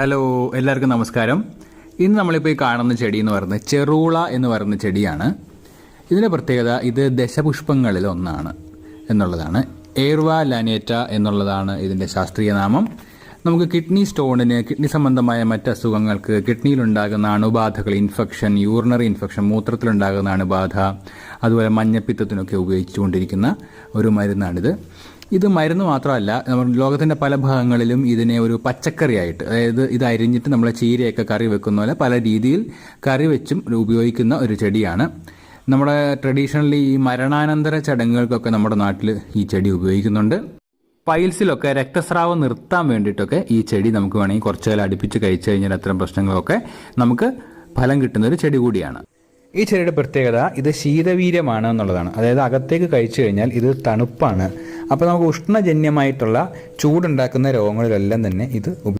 Hello എല്ലാവർക്കും നമസ്കാരം. ഇന്ന് നമ്മളിപ്പോൾ ഈ കാണുന്ന ചെടി എന്ന് പറയുന്നത് ചെറൂള എന്ന് പറയുന്ന ചെടിയാണ്. ഇതിന്റെ പ്രത്യേകത ഇത് ദശപുഷ്പങ്ങളിൽ ഒന്നാണ് എന്നുള്ളതാണ്. എയർവ ലാനേറ്റ എന്നുള്ളതാണ് ഇതിന്റെ ശാസ്ത്രീയ നാമം. നമുക്ക് കിഡ്നി സ്റ്റോണിന് കിഡ്നി സംബന്ധമായ മറ്റ് അസുഖങ്ങൾക്ക് കിഡ്നിയിലുണ്ടാകുന്ന അണുബാധകൾ ഇൻഫെക്ഷൻ യൂറിനറി ഇൻഫെക്ഷൻ മൂത്രത്തിലുണ്ടാകുന്ന അണുബാധ അതുപോലെ മഞ്ഞപ്പിത്തത്തിനൊക്കെ ഉപയോഗിച്ചുകൊണ്ടിരിക്കുന്ന ഒരു മരുന്നാണിത്. ഇത് മരുന്ന് മാത്രമല്ല നമ്മൾ ലോകത്തിന്റെ പല ഭാഗങ്ങളിലും ഇതിനെ ഒരു പച്ചക്കറിയായിട്ട് അതായത് ഇത് അരിഞ്ഞിട്ട് നമ്മൾ ചീരയൊക്കെ കറി വെക്കുന്ന പോലെ പല രീതിയിൽ കറി വെച്ചും ഉപയോഗിക്കുന്ന ഒരു ചെടിയാണ്. നമ്മുടെ ട്രഡീഷണലി ഈ മരണാനന്തര ചടങ്ങുകൾക്കൊക്കെ നമ്മുടെ നാട്ടിൽ ഈ ചെടി ഉപയോഗിക്കുന്നുണ്ട്. പൈൽസിലൊക്കെ രക്തസ്രാവം നിർത്താൻ വേണ്ടിയിട്ടൊക്കെ ഈ ചെടി നമുക്ക് വേണമെങ്കിൽ കുറച്ച് കാലം അടുപ്പിച്ച് കഴിച്ചു കഴിഞ്ഞാൽ അത്തരം പ്രശ്നങ്ങളൊക്കെ നമുക്ക് ഫലം കിട്ടുന്ന ഒരു ചെടി കൂടിയാണ്. ഈ ചെടിയുടെ പ്രത്യേകത ഇത് ശീതവീര്യമാണ് എന്നുള്ളതാണ്. അതായത് അകത്തേക്ക് കഴിച്ചു കഴിഞ്ഞാൽ ഇത് തണുപ്പാണ്. അപ്പോൾ നമുക്ക് ഉഷ്ണജന്യമായിട്ടുള്ള ചൂടുണ്ടാക്കുന്ന രോഗങ്ങളിലെല്ലാം തന്നെ ഇത്